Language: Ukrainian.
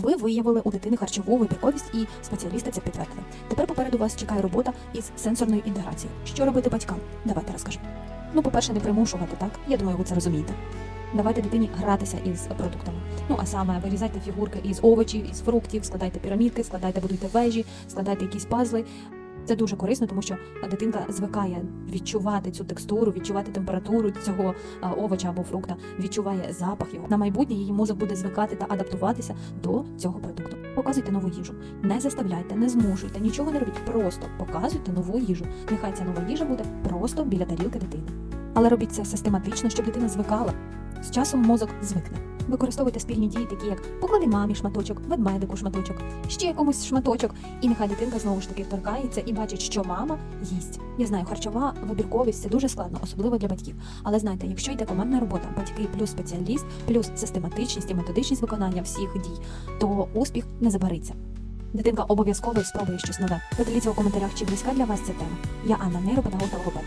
Ви виявили у дитини харчову вибірковість і спеціалісти це підтвердили. Тепер попереду вас чекає робота із сенсорною інтеграцією. Що робити батькам? Давайте розкажу. Ну, по-перше, не примушувати, так? Я думаю, ви це розумієте. Давайте дитині гратися із продуктами. Ну а саме вирізайте фігурки із овочів, із фруктів, складайте пірамідки, складайте, будуйте вежі, складайте якісь пазли. Це дуже корисно, тому що дитинка звикає відчувати цю текстуру, відчувати температуру цього овоча або фрукта, відчуває запах його. На майбутнє її мозок буде звикати та адаптуватися до цього продукту. Показуйте нову їжу. Не заставляйте, не змушуйте, нічого не робіть. Просто показуйте нову їжу. Нехай ця нова їжа буде просто біля тарілки дитини. Але робіть це систематично, щоб дитина звикала. З часом мозок звикне. Використовуйте спільні дії, такі як поклади мамі шматочок, ведмедику шматочок, ще комусь шматочок, і нехай дитинка знову ж таки торкається і бачить, що мама їсть. Я знаю, харчова вибірковість це дуже складно, особливо для батьків. Але знайте, якщо йде командна робота, батьки плюс спеціаліст, плюс систематичність і методичність виконання всіх дій, то успіх не забариться. Дитинка обов'язково спробує щось нове. Поділіться у коментарях, чи близька для вас ця тема. Я Анна Нейропедагог та логопед.